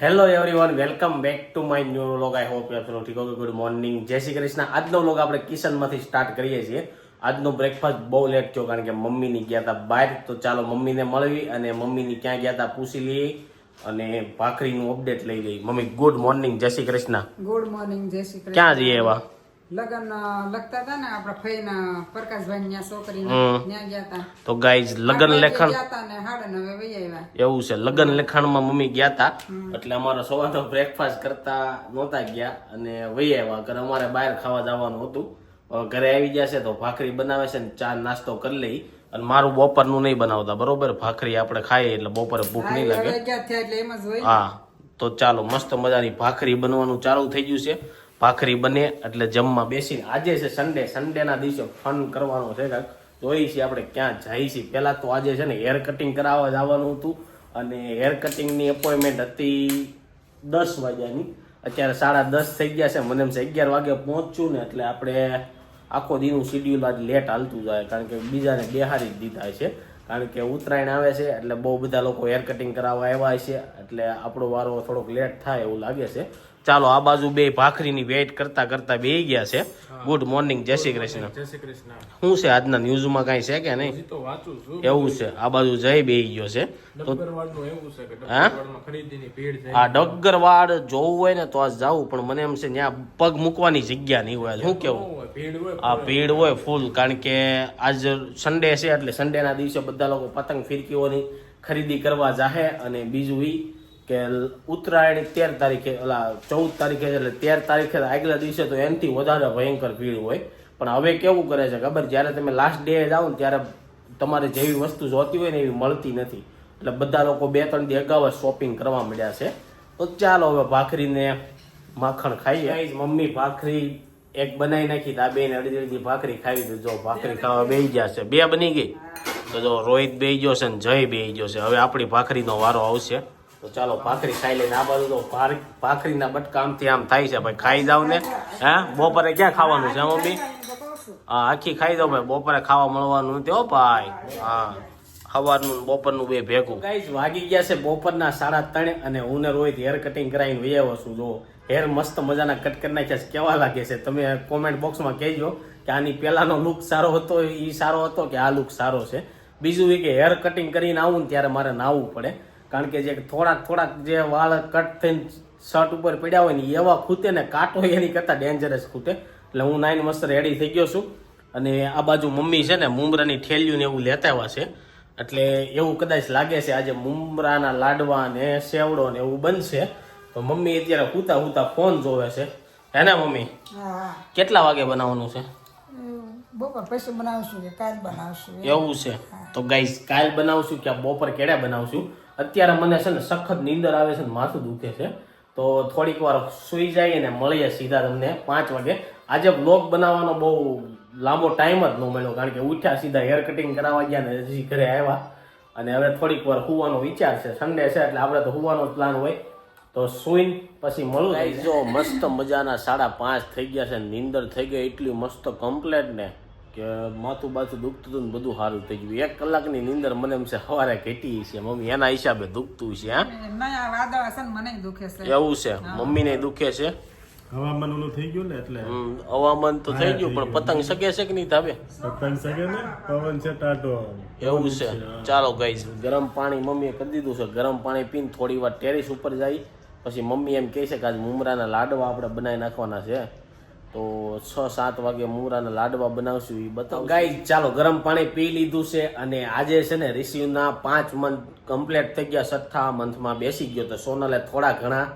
Hello everyone welcome back to my new vlog I hope you are ઠીક okay good morning Jai Shri Krishna. આજનો vlog આપણે કિચનમાંથી start કરીએ છીએ. આજનો breakfast બહુ લેટ થયો કારણ કે મમ્મીની ગયા હતા બહાર. તો ચાલો મમ્મીને મળવી અને મમ્મીની ક્યાં ગયા હતા પૂછી લઈએ અને ભાખરીનું અપડેટ લઈ લઈએ. મમ્મી ગુડ મોર્નિંગ જય શ્રી કૃષ્ણ. ગુડ મોર્નિંગ જય શ્રી કૃષ્ણ ક્યાં જઈએ એવા? લગન અ, લગતા હતા ને આપડા ફઈના પ્રકાશભાઈ ત્યાં છોકરીને હમ. ગયા હતા તો ગાઈઝ લગ્ન લેખન ને હાડે નવે વહી આવ્યા. એવું છે લગ્ન લેખાણમાં મમ્મી ગયા હતા એટલે અમારો સવારનો બ્રેકફાસ્ટ કરતા નહોતા ગયા અને વહી આવ્યા. ઘરે અમારે બહાર ખાવા જવાનું હતું. ઘરે આવી ગયા છે તો ભાખરી બનાવે છે ને ચા નાસ્તો કરી લઈ. અને મારું બપોરનું નહીં બનાવતા બરોબર? ભાખરી આપણે ખાઈએ એટલે બપોરે ભૂખ નહીં લાગે. હા તો ચાલો મસ્ત મજાની ભાખરી બનવાનું ચાલુ થઈ ગયું છે. ભાખરી બને એટલે જમવા બેસીને. આજે છે સન્ડે સન્ડેના દિવસે ફન કરવાનો છે કાંક. જોઈએ છીએ આપણે ક્યાં જઈએ છીએ પહેલાં તો આજે છે ને હેર કટિંગ કરાવવા જવાનું હતું. અને હેર કટિંગની એપોઇન્ટમેન્ટ હતી દસ વાગ્યાની. અત્યારે સાડા દસ થઈ ગયા છે. મને એમ છે અગિયાર વાગે પહોંચ્યું ને એટલે આપણે આખો દીનું શિડ્યુલ આજ લેટ હાલતું જાય. કારણ કે બીજાને બેહારી જ દીધા છે. કારણ કે ઉત્તરાયણ આવે છે એટલે બહુ બધા લોકો હેર કટિંગ કરાવવા આવ્યા છે. એટલે આપણો વારો થોડોક લેટ થાય એવું લાગે છે. ચાલો આ બાજુ બે ભાખરીની વેઇટ કરતા કરતા બે ગયા છે. ગુડ મોર્નિંગ જય શ્રી કૃષ્ણ. જય શ્રી કૃષ્ણ. શું છે આજના ન્યૂઝમાં કાંઈ છે કે નહીં? એવું છે. આ બાજુ જય બે ગયો છે. તો હા? ડગરવાડ જોવું હોય ને તો આ જવું પણ મને એમ છે ત્યાં પગ મૂકવાની જગ્યા નહીં હોય. શું કેવું? આ ભીડ હોય ફૂલ કારણ કે આજ સન્ડે છે એટલે સન્ડેના દિવસે બધા લોકો પતંગ ફિરકીઓની ખરીદી કરવા જાહે અને બીજું ઈ કે ઉત્તરાયણ તેર તારીખે ઓલા ચૌદ તારીખે એટલે તેર તારીખે આગલા દિવસે તો એનાથી વધારે ભયંકર ભીડ હોય. પણ હવે કેવું કરે છે ખબર? જ્યારે તમે લાસ્ટ ડે જાઓ ને ત્યારે તમારે જેવી વસ્તુ જોતી હોય ને એવી મળતી નથી. એટલે બધા લોકો બે ત્રણ દી અગાઉ શોપિંગ કરવા મળ્યા છે. તો ચાલો હવે ભાખરીને માખણ ખાઈએ. મમ્મી ભાખરી એક બનાવી નાખી આ બેન અડધી અડધી ભાખરી ખાવી દીધો ભાખરી ખાવા બેહી ગયા છે. બે બની ગઈ? તો જો રોહિત બેસી ગયો છે ને જય બેસી ગયો છે. હવે આપણી ભાખરીનો વારો આવશે. તો ચાલો ભાખરી ખાઈ લઈને આ બાજુ તો ભાખરીના બટકા આમથી આમ થાય છે ભાઈ. ખાઈ જાવ ને. હે? બપોરે ક્યાં ખાવાનું છે, મમ્મી? હા, આખી ખાઈ જાવ ભાઈ. બપોરે ખાવા મળવાનું નથી ભાઈ. હા. સવારનું બપોરનું બે ભેગું. ગાઈઝ વાગી ગયા છે બપોરના સાડા ત્રણ અને હું ને રોહિત હેર કટિંગ કરાવીને આવ્યો છું જો હેર મસ્ત મજાના કટ કરી નાખ્યા છે. કેવા લાગે છે? તમે કોમેન્ટ બોક્સમાં કહેજો કે આની પહેલાંનો લુક સારો હતો એ સારો હતો કે આ લુક સારો છે? બીજું એ કે હેર કટિંગ કરીને આવું ને ત્યારે મારે નાહવું પડે. કારણ કે જે થોડાક થોડાક જે વાળ કટ થઈને શર્ટ ઉપર પડ્યા હોય ને એવા ખૂતે ને કાંટો એની કરતાં ડેન્જરસ ખૂટે. એટલે હું નાઈન મસ્ત રેડી થઈ ગયો છું. અને આ બાજુ મમ્મી છે ને મુમરાની ઠેલિયું ને એવું લેતા આવ્યા છે. એટલે એવું કદાચ લાગે છે આજે મુમરાના લાડવા ને સેવડો ને એવું બનશે. તો મમ્મી અત્યારે હુતા હુતા ફોન જોવે છે. હે ને મમ્મી? કેટલા વાગે બનાવવાનું છે? બપોર પછી બનાવશું કે કાલ બનાવશું એવું છે. તો ગાઈસ કાલ બનાવશું કે બપોર કેડે બનાવશું. અત્યારે મને છે ને સખત નીંદર આવે છે ને માથું દુખે છે. તો થોડીક વાર સુઈ જઈએ ને મળીએ સીધા તમને પાંચ વાગે. આજે બ્લોગ બનાવવાનો બહુ લાંબો ટાઈમ જ ન મળ્યો, કારણ કે ઉઠ્યા સીધા હેર કટિંગ કરાવવા ગયા ને હજી ઘરે આવ્યા. અને હવે થોડીક વાર હોવાનો વિચાર છે. સન્ડે છે એટલે આપણે તો હુવાનો પ્લાન હોય. તો સૂઈ પછી મળું જો મસ્ત મજાના સાડા પાંચ થઈ ગયા છે, નીંદર થઈ ગઈ, એટલી મસ્ત કમ્પ્લેટ ને. કે માથું બાથું દુખતું હતું ને બધું સારું થઈ ગયું. એક કલાકની નીંદર મને એમ છે સવારે ઘેટી છે. મમ્મી એના હિસાબે દુખતું છે હા. નયા વાદળ છે ને દુખે છે. એવું છે. મમ્મીને દુખે છે. હવામાન ઓલું થઈ ગયું ને એટલે? હવામાન તો થઈ ગયું પણ પતંગ શકે છે કે નહીં થાવે પતંગ શકે ને? પવન છે ટાટો એવું છે. ચાલો ગઈ ગરમ પાણી મમ્મીએ કરી દીધું છે. ગરમ પાણી પીને થોડી વાર ટેરેસ ઉપર જાય. પછી મમ્મી એમ કહે છે કે આજ મુમરાના લાડવા આપણે બનાવી નાખવાના છે. તો છ સાત વાગે મૂરાના લાડવા બનાવશું એ બતાવ ગાય ચાલો ગરમ પાણી પી લીધું છે અને આજે છે ને રિસીવના પાંચ મંથ કમ્પ્લીટ થઈ ગયા છઠ્ઠા મંથમાં બેસી ગયો. તો સોનલે થોડા ઘણા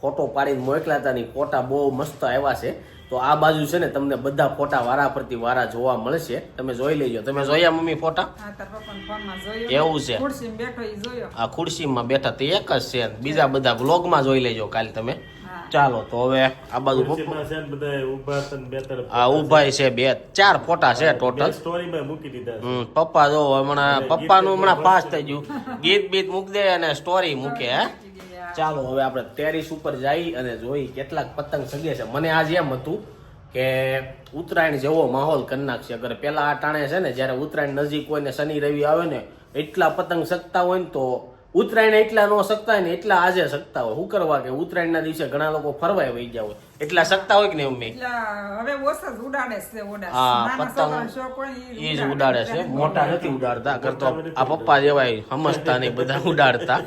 ફોટો પાડીને મોકલ્યા હતા ની ફોટા બહુ મસ્ત આવ્યા છે. તો આ બાજુ છે ને તમને બધા ફોટા વારા પરથી વારા જોવા મળશે. તમે જોઈ લેજો. તમે જોયા મમ્મી ફોટા? હા તાર પપ્પાના ફોનમાં જોયું. એવું છે. ખુરશીમાં બેઠો ઈ જોયો. આ ખુરશીમાં બેઠા તે એક જ છે. બીજા બધા વ્લોગમાં જોઈ લેજો કાલે તમે. ચાલો તો હવે આ બાજુ આ ઊભા છે. બે ચાર ફોટા છે ટોટલ પપ્પા જો હમણાં પપ્પાનું હમણાં પાસ થઈ ગયું. ગીત બીત મૂકી દે અને સ્ટોરી મૂકે હે. ચાલો હવે આપણે ટેરિસ ઉપર જઈ અને જોઈ કેટલાક પતંગ સગે છે. મને આજ એમ હતું કે ઉત્તરાયણ જેવો માહોલ કરી નાખશે. અગર પેલા આ ટાણે છે ને જ્યારે ઉત્તરાયણ નજીક હોય ને શનિ રવિ આવે ને એટલા પતંગ સગતા હોય ને તો ઉત્તરાયણ એટલા ન શકતા હોય ને એટલા આજે શકતા હોય. શું કરવા કે ઉત્તરાયણના દિવસે ઘણા લોકો ફરવાય વહી ગયા હોય. એટલા શકતા હોય કે નહીં મમ્મી? હવે ઓછા જ ઉડાડે છે. હા, પતંગ એ જ ઉડાડે. છે. મોટા નથી ઉડાડતા કરતો આ પપ્પા જેવાય સમજતા નહીં બધા ઉડાડતા.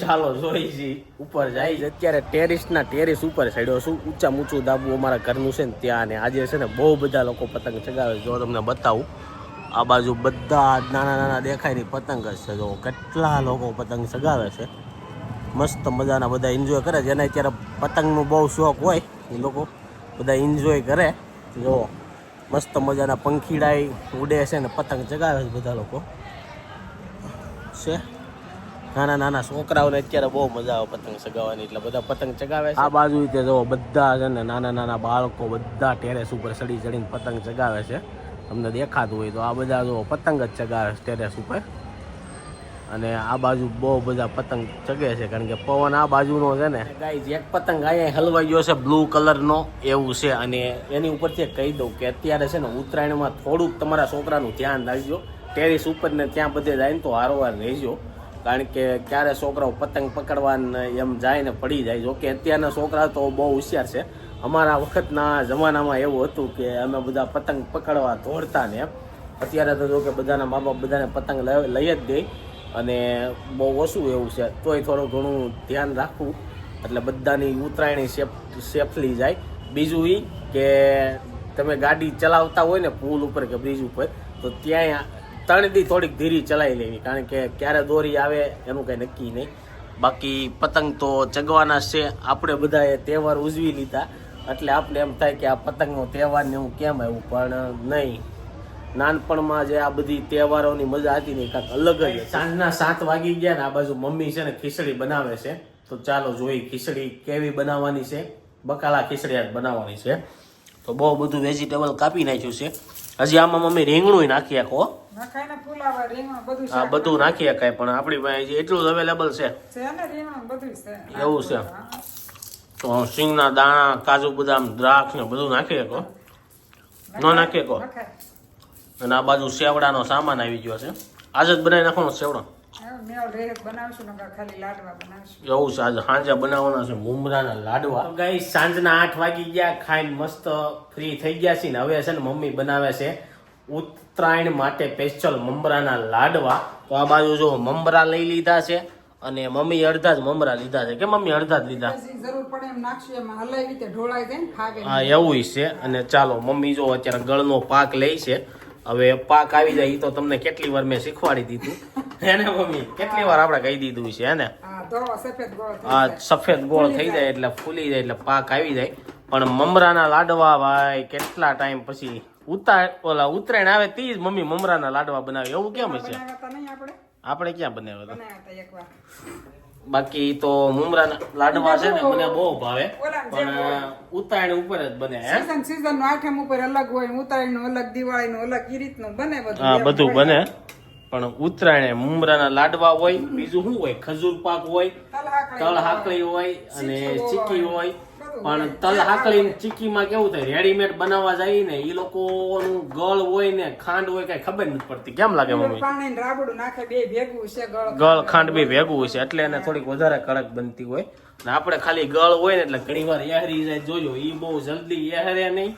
ચાલો જોઈ છી ઉપર જાય. છે અત્યારે ટેરિસના ટેરિસ ઉપર ચડ્યો છું. ઊંચા ઊંચું દાબુ અમારા ઘરનું છે ને ત્યાં ને આજે છે ને બહુ બધા લોકો પતંગ ચગાવે છે. જો તમને બતાવું આ બાજુ બધા નાના નાના દેખાયની પતંગ જ છે. જો કેટલા લોકો પતંગ ચગાવે છે. મસ્ત મજાના બધા એન્જોય કરે જેને અત્યારે પતંગનો બહુ શોખ હોય એ લોકો. બધા એન્જોય કરે. જો મસ્ત મજાના પંખીડાઈ ઉડે છે ને પતંગ ચગાવે છે બધા લોકો. છે. નાના નાના છોકરાઓને અત્યારે બહુ મજા આવે પતંગ ચગાવવાની એટલે બધા પતંગ ચગાવે છે. આ બાજુ રીતે જો બધા છે ને નાના નાના બાળકો બધા ટેરેસ ઉપર ચડી ચડીને પતંગ ચગાવે છે. તમને દેખાતું હોય તો આ બધા જો પતંગ જ ચગાવે ટેરેસ ઉપર. અને આ બાજુ બહુ બધા પતંગ ચગે છે, કારણ કે પવન આ બાજુનો છે ને. ગાઈઝ એક પતંગ અહીંયા હલવાઈ ગયો છે બ્લુ કલરનો એવું છે. અને એની ઉપરથી કહી દઉં કે અત્યારે છે ને ઉત્તરાયણમાં થોડુંક તમારા છોકરાનું ધ્યાન રાખજો. ટેરિસ ઉપર ને ત્યાં બધે જાય ને તો હારોવાર રહેજો. કારણ કે ક્યારે છોકરાઓ પતંગ પકડવાને એમ જાય ને પડી જાય. જોકે અત્યારના છોકરા તો બહુ હોશિયાર છે. અમારા વખતના જમાનામાં એવું હતું કે અમે બધા પતંગ પકડવા દોડતા ને અત્યારે તો જો કે બધાના મા બાપ બધાને પતંગ લઈ જ દે. અને બહુ ઓછું એવું છે. તોય થોડું ઘણું ધ્યાન રાખવું. એટલે બધાની ઉત્તરાયણી સેફ, સેફલી જાય. બીજું એ કે તમે ગાડી ચલાવતા હોય ને પુલ ઉપર કે બ્રિજ ઉપર, તો ત્યાં તણથી થોડીક ધીરી ચલાવી લેવી. કારણ કે ક્યારે દોરી આવે એનું કંઈ નક્કી નહીં. બાકી પતંગ તો ચગવાના છે. આપણે બધાએ તહેવાર ઉજવી લીધા. એટલે આપણે એમ થાય કે આ પતંગનો તહેવાર ને એવું કેમ આવ્યું? પણ નહીં. નાનપણમાં જે આ બધી તહેવારોની મજા હતી ને કાંઈક અલગ જ સાંજના સાત વાગી ગયા ને આ બાજુ મમ્મી છે ને ખીચડી બનાવે છે. તો ચાલો જોઈ ખીચડી કેવી બનાવવાની છે. બકાલા ખીચડી આજ બનાવવાની છે. તો બહુ બધું વેજીટેબલ કાપી નાખ્યું છે. હજી આમાં મમ્મી રીંગણું નાખી આખો નખાય ને ફુલાવા રીંગણ બધું આ બધું નાખી. શકાય પણ આપણી પાસે હજી એટલું જ અવેલેબલ છે. છે ને રીંગણ બધું છે. એવું છે. તો સિંગના દાણા કાજુ બદામ દ્રાક્ષ ને બધું નાખી શકો. ન નાખી શકો. અને આ બાજુ સેવડાનો સામાન આવી ગયો છે. આજે જ બનાવી નાખવાનો સેવડો હવે મેળ રેહ બનાવશું નકર ખાલી લાડવા બનાવશું. એવું છે આજે સાંજે બનાવવાના છે મુમરાના લાડવા. ગઈ સાંજના આઠ વાગી ગયા ખાઈને મસ્ત ફ્રી થઈ ગયા છે ને હવે છે ને મમ્મી બનાવે છે ઉત્તરાયણ માટે સ્પેશિયલ મમરાના લાડવા. તો આ બાજુ જો મમરા લઈ લીધા છે. અને મમ્મી અડધા જ મમરા લીધા છે. કે મમ્મી અડધા જ લીધા? જરૂર પડે એમ નાખશું એમાં હલાવી રીતે ઢોળાઈ જાય ને હા એવું છે. અને ચાલો મમ્મી જો અત્યારે ગળનો પાક લે છે. હવે પાક આવી જાય તો તમને કેટલી વાર મેં શીખવાડી દીધું. એને મમ્મી? કેટલી વાર આપણે કહી દીધું છે એને હા સફેદ ગોળ થઈ જાય. સફેદ ગોળ થઈ જાય. એટલે ફૂલી જાય એટલે પાક આવી જાય. પણ મમરાના લાડવા ભાઈ કેટલા ટાઈમ પછી ઉતાર ઓલા ઉત્તરાયણ આવે તે જ મમ્મી મમરાના લાડવા બનાવે. એવું કેમ છે? આપણે ક્યાં બને બધા બનાવ્યા બાકી તો મુમરા લાડવા છે ને મને બહુ ભાવે. પણ ઉત્તરાયણ ઉપર જ બને સીઝન સીઝનનું આઠમ ઉપર અલગ હોય ઉત્તરાયણનું અલગ દિવાળી નું અલગ ઈ રીતનું બને બધું. હા બધું બને. પણ ઉત્તરાયણે મુમરાના લાડવા હોય બીજું શું હોય? ખજૂર પાક હોય તલ હાકડી હોય. અને ચીક્કી હોય. પણ. તલ હાકડી ને ચીક્કીમાં કેવું થાય? રેડીમેડ બનાવવા જાય ને એ લોકોનું ગળ હોય ને ખાંડ હોય કઈ ખબર નથી પડતી. કેમ લાગે મમ્મી? પાણી ને રાબડું નાખે બે ભેગું છે ગળ. ગળ ખાંડ બી ભેગું હોય છે એટલે એને થોડીક વધારે કડક બનતી હોય. ને આપણે ખાલી ગળ હોય ને એટલે ઘણી વાર યહરી જાય જોજો એ બહુ જલ્દી એહરે નહીં.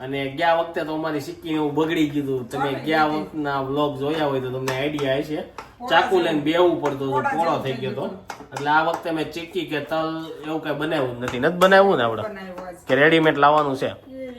અને ગયા વખતે તો અમારી સિક્કી એવું બગડી ગયું તમે ગયા વખતના વ્લોગ જોયા હોય તો તમને આઈડિયા હશે. ચાકુ લઈને બેવું પડતું હતું પોળો થઈ ગયો હતો. એટલે આ વખતે મેં ચીક્કી કે તલ એવું કઈ બનાવ્યું નથી. નથી બનાવ્યું ને આપણે કે રેડીમેડ લાવવાનું છે?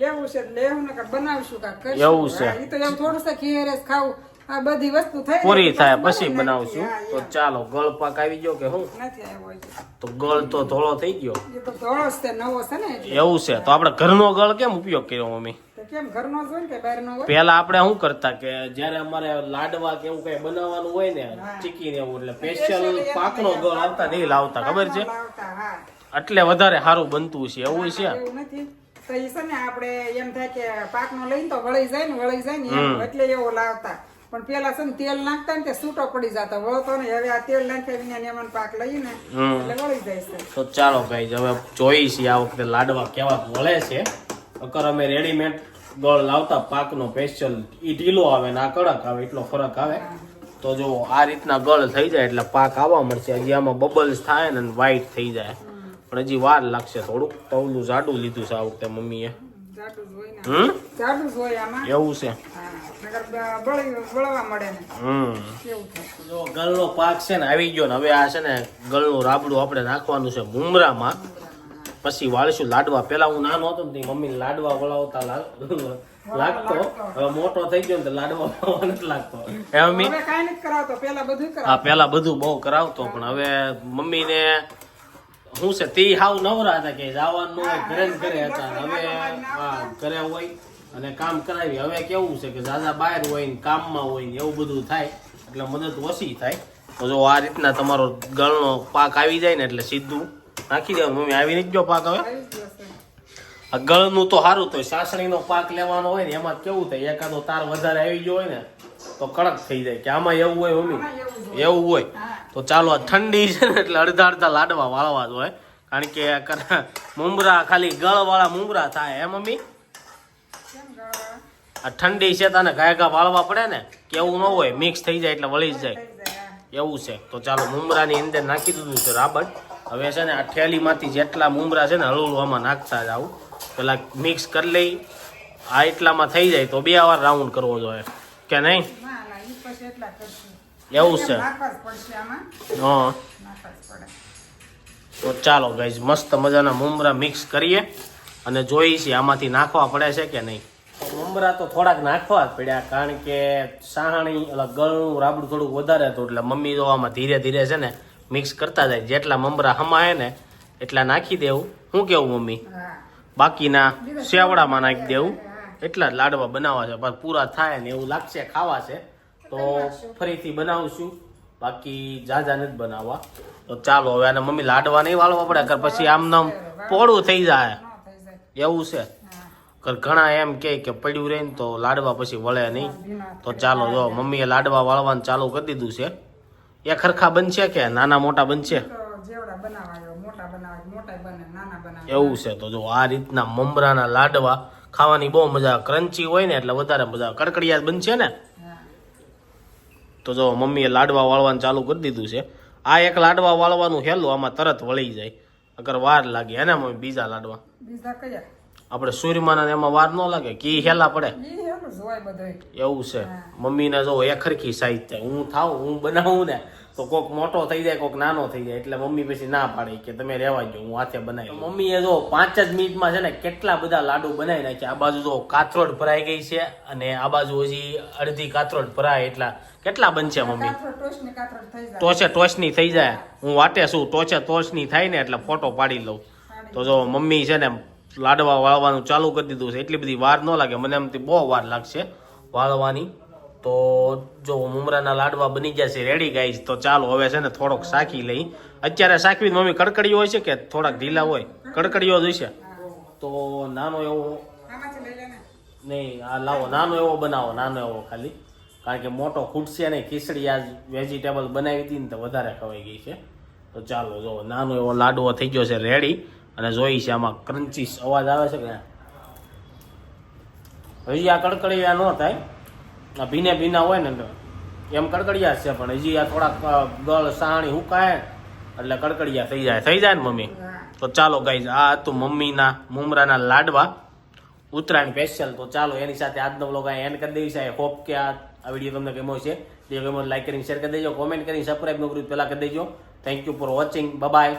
લેવું છે લેવું ને બનાવશું. એવું છે. તો થોડું છે ખાવું. આ બધી વસ્તુ થઈ પૂરી થાય પછી બનાવશું. તો ચાલો ગળ પાક આવી ગયો કે હું? નથી આવ્યો તો ગળ તો ધોળો થઈ ગયો. એ તો ધોળો છે નવો છે ને એવું છે તો આપણે ઘરનો ગળ કેમ ઉપયોગ કર્યો મમ્મી? કેમ ઘરનો જ હોય કે બહારનો હોય? પેલા આપણે શું કરતા કે જ્યારે અમારે લાડવા કે એવું કઈ બનાવવાનું હોય ને ચીકી ને એવું એટલે સ્પેશિયલ પાકનો ગળ આવતા નહીં લાવતા ખબર છે? એટલે વધારે સારું બનતું છે એવું છે? તો ઈ છે ને આપણે એમ થાય કે પાકનો લઈને તો વળી જાય ને વળી જાય ને એટલે એવો લાવતા. પણ પેલા છે ને તેલ નાખતા ને તે છૂટો પડી જતો. વળતો ને હવે આ તેલ નાખ્યા વિના ને એમાં પાક લઈને એટલે વળી જાય છે. તો ચાલો ભાઈ હવે જોઈ છીએ આ વખતે લાડવા કેવા વળે છે. અકર અમે રેડીમેડ ગળ લાવતા પાકનો સ્પેશિયલ ઈ ઢીલો આવે ને આ કડક આવે એટલો ફરક આવે. તો જો આ રીતના ગળ થઈ જાય એટલે પાક આવવા મળશે. હજી આમાં બબલ્સ થાય ને વ્હાઈટ થઈ જાય. પણ હજી વાર લાગશે થોડુંક. તવલું જાડું લીધું છે આ વખતે મમ્મીએ. એવું છે. હા નકર બ- બળી બળવા મળે ને. હમ. કેવું થાય? જો ગળનો પાક છે ને આવી ગયો ને હવે આ છે ને ગળનું રાબડું આપણે નાખવાનું છે મુમરામાં પછી વાળશું લાડવા. પેલા હું નાનો હતો ને મમ્મી લાડવા વળાવતા લાગતો. હવે મોટો થઈ ગયો ને તો લાડવા નથી લાગતો. હે મમ્મી? હવે નથી કરાવતો. પેલા બધું હા પેલા બધું બહુ કરાવતો પણ હવે મમ્મીને શું છે તે હાવ નવરા હતા કે જવાનું હોય ઘરે ને ઘરે હતા. હવે હા ઘરે હોય અને કામ કરાવી. હવે કેવું છે કે દાદા બહાર હોય ને કામમાં હોય ને એવું બધું થાય એટલે મદદ ઓછી થાય. તો જો આ રીતના તમારો ગળનો પાક આવી જાય ને એટલે સીધું નાખી દેવાનું. મમ્મી આવી નહીં જો પાક હવે ગળનું તો સારું તો સાસણીનો પાક લેવાનો હોય ને એમાં કેવું થાય એકાદો તાર વધારે આવી ગયો હોય ને તો કડક થઈ જાય. કે આમાં એવું હોય મમ્મી? એવું હોય. તો ચાલો આ ઠંડી છે ને એટલે અડધા અડધા લાડવા વાળવા જ હોય. કારણ કે મુંબરા ખાલી ગળ વાળા મુમરા થાય, હે મમ્મી? આ ઠંડી છે તને ગાય ગા વાળવા પડે ને, કે એવું ન હોય મિક્સ થઈ જાય એટલે વળી જાય. એવું છે. તો ચાલો મુમરાની અંદર નાખી દીધું છે રાબડ હવે છે ને આ થેલીમાંથી જેટલા મુમરા છે ને હળવું આમાં નાખતા જ આવું પેલા મિક્સ કરી લઈ. આ એટલામાં થઈ જાય તો બે વાર રાઉન્ડ કરવો જોઈએ. કે નહીં? એવું છે. હા. તો ચાલો ગાઈઝ મસ્ત મજાના મુમરા મિક્સ કરીએ અને જોઈએ છીએ આમાંથી નાખવા પડે છે કે નહીં. મુમરા તો થોડાક નાખવા જ પડ્યા કારણ કે સાહણી એટલે ગળનું રાબડું થોડુંક વધારે હતું એટલે મમ્મી તો આમાં ધીરે ધીરે છે ને મિક્સ કરતા જાય. જેટલા મમરા હમાય ને એટલા નાખી દેવું. શું કેવું મમ્મી? બાકીના સેવડામાં નાખી દેવું. એટલા જ લાડવા બનાવવા છે. પણ પૂરા થાય ને એવું લાગશે ખાવા છે. તો ફરીથી બનાવશું. બાકી જાજા નથી બનાવવા. તો ચાલો હવે આને મમ્મી લાડવા નહીં વાળવા પડે કર પછી આમ નામ પોળું થઈ જાય. એવું છે. કર ઘણા એમ કહે કે પડ્યું રહે ને તો લાડવા પછી વળે નહીં. તો ચાલો જો, મમ્મીએ લાડવા વાળવાનું ચાલુ કરી દીધું છે. એ ખરખા બનશે કે નાના મોટા બનશે? એવું છે તો જો, આ રીતના મમરાના લાડવા ખાવાની બહુ મજા, ક્રન્ચી હોય ને એટલે વધારે મજા. કડકડિયા બનશે ને? તો જો મમ્મીએ લાડવા વાળવાનું ચાલુ કરી દીધું છે. આ એક લાડવા વાળવાનું હેલું આમાં તરત વળી જાય. અગર વાર લાગે એને મમ્મી બીજા લાડવા? આપણે સૂર્યમાના એમાં વાર ન લાગે કી હેલા પડે? એવું છે. મમ્મીને જો એ ખરખી સાઈઝ થાય. હું થાવ હું બનાવું ને તો કોક મોટો થઈ જાય કોક નાનો થઈ જાય એટલે મમ્મી પછી ના પાડે કે તમે રહેવા જો હું હાથે બનાવી મમ્મીએ જો પાંચ જ મિનિટમાં છે ને કેટલા બધા લાડુ બનાવી નાખ્યા? આ બાજુ જો કાથરોડ ભરાઈ ગઈ છે અને આ બાજુ હજી અડધી કાથરોડ ભરાય એટલા. કેટલા બનશે મમ્મી? ટોચે ટોચની થઈ જાય. હું વાટે શું ટોચે ટોચની થાય ને એટલે ફોટો પાડી લઉં. તો જો મમ્મી છે ને લાડવા વાળવાનું ચાલુ કરી દીધું છે. એટલી બધી વાર ન લાગે. મને એમથી બહુ વાર લાગશે વાળવાની. તો જો મુમરાના લાડવા બની ગયા છે રેડી ગાઈશ તો ચાલો હવે છે ને થોડોક શાકી લઈ. અત્યારે શાકવી મમ્મી કડકડીઓ હોય છે કે થોડાક ઢીલા હોય? કડકડીઓ જ હશે તો નાનો એવો નહીં, આ લાવો, નાનો એવો બનાવો, નાનો એવો ખાલી. કારણ કે મોટો ખૂટશે નહીં, ખીચડી આજ વેજીટેબલ બનાવી હતી ને તો વધારે ખવાઈ ગઈ છે. તો ચાલો, જો નાનો એવો લાડવો થઈ ગયો છે રેડી અને જોઈ છે આમાં ક્રન્ચીસ અવાજ આવે છે કે હજી આ કડકડિયા ન થાય. આ ભીને ભીના હોય ને એમ કડકડિયા છે, પણ હજી આ થોડાક ગળ, સાણી હુકાય એટલે કડકડિયા થઈ જાય. થઈ જાય ને, મમ્મી? તો ચાલો ગાઈઝ આ હતું મમ્મીના, મુમરાના લાડવા. ઉત્તરાયણ સ્પેશિયલ તો ચાલો એની સાથે આજનો બ્લોગ આ એન્ડ કરી દઈશ હોપ કે આ આ વીડિયો તમને ગમ્યો છે વીડિયો ગમ્યો લાઈક કરીને શેર કરી દેજો. કોમેન્ટ કરીને સબસ્ક્રાઈબ ન કર્યું પહેલાં કરી દેજો. Thank you for watching bye